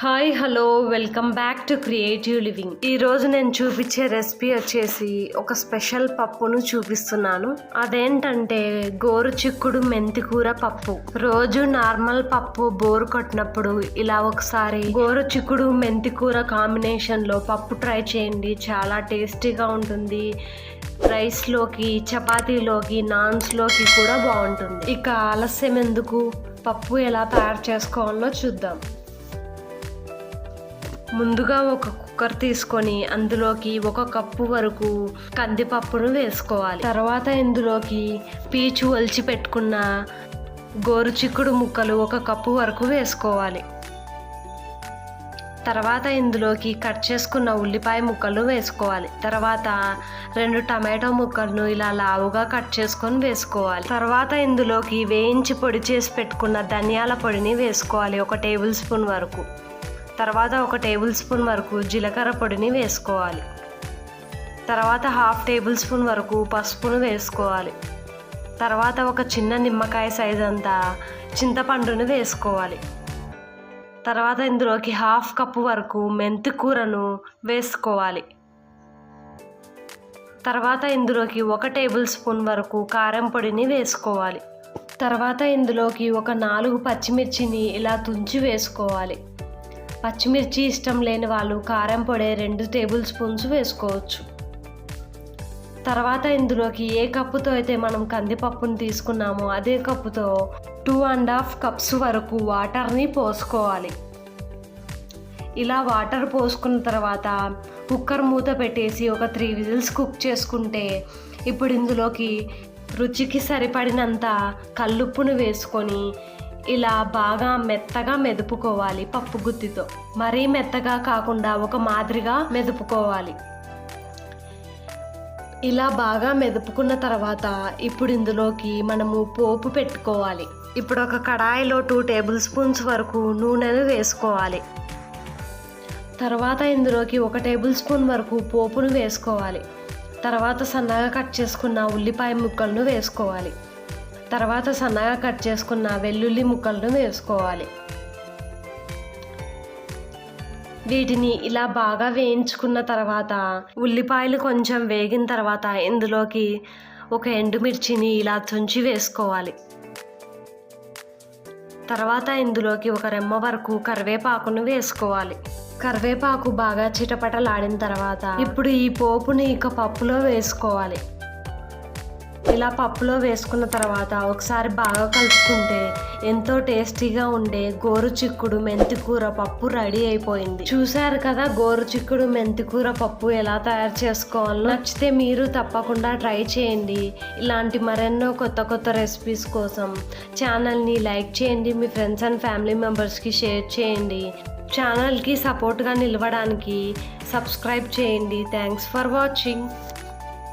Hi hello welcome back to creative living. ఈరోజు నేను చూపించే రెసిపీ వచ్చేసి ఒక స్పెషల్ పప్పును చూపిస్తున్నాను. అదేంటంటే గోరు చిక్కుడు మెంతికూర పప్పు. రోజు నార్మల్ పప్పు బోరు కొట్టినప్పుడు ఇలా ఒకసారి గోరు చిక్కుడు మెంతికూర కాంబినేషన్లో పప్పు ట్రై చేయండి. చాలా టేస్టీగా ఉంటుంది. రైస్లోకి చపాతీలోకి నాన్స్లోకి కూడా బాగుంటుంది. ఇక ఆలస్యం ఎందుకు? పప్పు ఎలా తయారు చేసుకోవాలో చూద్దాం. ముందుగా ఒక కుక్కర్ తీసుకొని అందులోకి ఒక కప్పు వరకు కందిపప్పును వేసుకోవాలి. తర్వాత ఇందులోకి పీచు ఒలిచి పెట్టుకున్న గోరు చిక్కుడు ముక్కలు ఒక కప్పు వరకు వేసుకోవాలి. తర్వాత ఇందులోకి కట్ చేసుకున్న ఉల్లిపాయ ముక్కలు వేసుకోవాలి. తర్వాత రెండు టమాటో ముక్కలను ఇలా లావుగా కట్ చేసుకొని వేసుకోవాలి. తర్వాత ఇందులోకి వేయించి పొడి చేసి పెట్టుకున్న ధనియాల పొడిని వేసుకోవాలి. ఒక టేబుల్ స్పూన్ వరకు. తర్వాత ఒక టేబుల్ స్పూన్ వరకు జీలకర్ర పొడిని వేసుకోవాలి. తర్వాత హాఫ్ టేబుల్ స్పూన్ వరకు పసుపును వేసుకోవాలి. తర్వాత ఒక చిన్న నిమ్మకాయ సైజ్ అంతా చింతపండును వేసుకోవాలి. తర్వాత ఇందులోకి హాఫ్ కప్పు వరకు మెంతి కూరను వేసుకోవాలి. తర్వాత ఇందులోకి ఒక టేబుల్ స్పూన్ వరకు కారం పొడిని వేసుకోవాలి. తర్వాత ఇందులోకి ఒక నాలుగు పచ్చిమిర్చిని ఇలా తుంచి వేసుకోవాలి. పచ్చిమిర్చి ఇష్టం లేని వాళ్ళు కారం పొడి రెండు టేబుల్ స్పూన్స్ వేసుకోవచ్చు. తర్వాత ఇందులోకి ఏ కప్పుతో అయితే మనం కందిపప్పును తీసుకున్నామో అదే కప్పుతో టూ అండ్ హాఫ్ కప్స్ వరకు వాటర్ని పోసుకోవాలి. ఇలా వాటర్ పోసుకున్న తర్వాత కుక్కర్ మూత పెట్టేసి ఒక త్రీ విజిల్స్ కుక్ చేసుకుంటే ఇప్పుడు ఇందులోకి రుచికి సరిపడినంత కల్లుప్పును వేసుకొని ఇలా బాగా మెత్తగా మెదుపుకోవాలి పప్పు గుత్తితో. మరీ మెత్తగా కాకుండా ఒక మాదిరిగా మెదుపుకోవాలి. ఇలా బాగా మెదుపుకున్న తర్వాత ఇప్పుడు ఇందులోకి మనము పోపు పెట్టుకోవాలి. ఇప్పుడు ఒక కడాయిలో టూ టేబుల్ స్పూన్స్ వరకు నూనెను వేసుకోవాలి. తర్వాత ఇందులోకి ఒక టేబుల్ స్పూన్ వరకు పోపును వేసుకోవాలి. తర్వాత సన్నగా కట్ చేసుకున్న ఉల్లిపాయ ముక్కలను వేసుకోవాలి. తర్వాత సన్నగా కట్ చేసుకున్న వెల్లుల్లి ముక్కలను వేసుకోవాలి. వీటిని ఇలా బాగా వేయించుకున్న తర్వాత ఉల్లిపాయలు కొంచెం వేగిన తర్వాత ఇందులోకి ఒక ఎండుమిర్చిని ఇలా తుంచి వేసుకోవాలి. తర్వాత ఇందులోకి ఒక రెమ్మ వరకు కరివేపాకును వేసుకోవాలి. కరివేపాకు బాగా చిటపటలాడిన తర్వాత ఇప్పుడు ఈ పోపుని ఇక పప్పులో వేసుకోవాలి. ఇలా పప్పులో వేసుకున్న తర్వాత ఒకసారి బాగా కలుపుకుంటే ఎంతో టేస్టీగా ఉండే గోరు చిక్కుడు మెంతికూర పప్పు రెడీ అయిపోయింది. చూశారు కదా గోరు చిక్కుడు మెంతికూర పప్పు ఎలా తయారు చేసుకోవాలో? నచ్చితే మీరు తప్పకుండా ట్రై చేయండి. ఇలాంటి మరెన్నో కొత్త కొత్త రెసిపీస్ కోసం ఛానల్ని లైక్ చేయండి మీ ఫ్రెండ్స్ అండ్ ఫ్యామిలీ మెంబర్స్కి షేర్ చేయండి. ఛానల్కి సపోర్ట్గా నిలవడానికి సబ్స్క్రైబ్ చేయండి. Thanks for watching.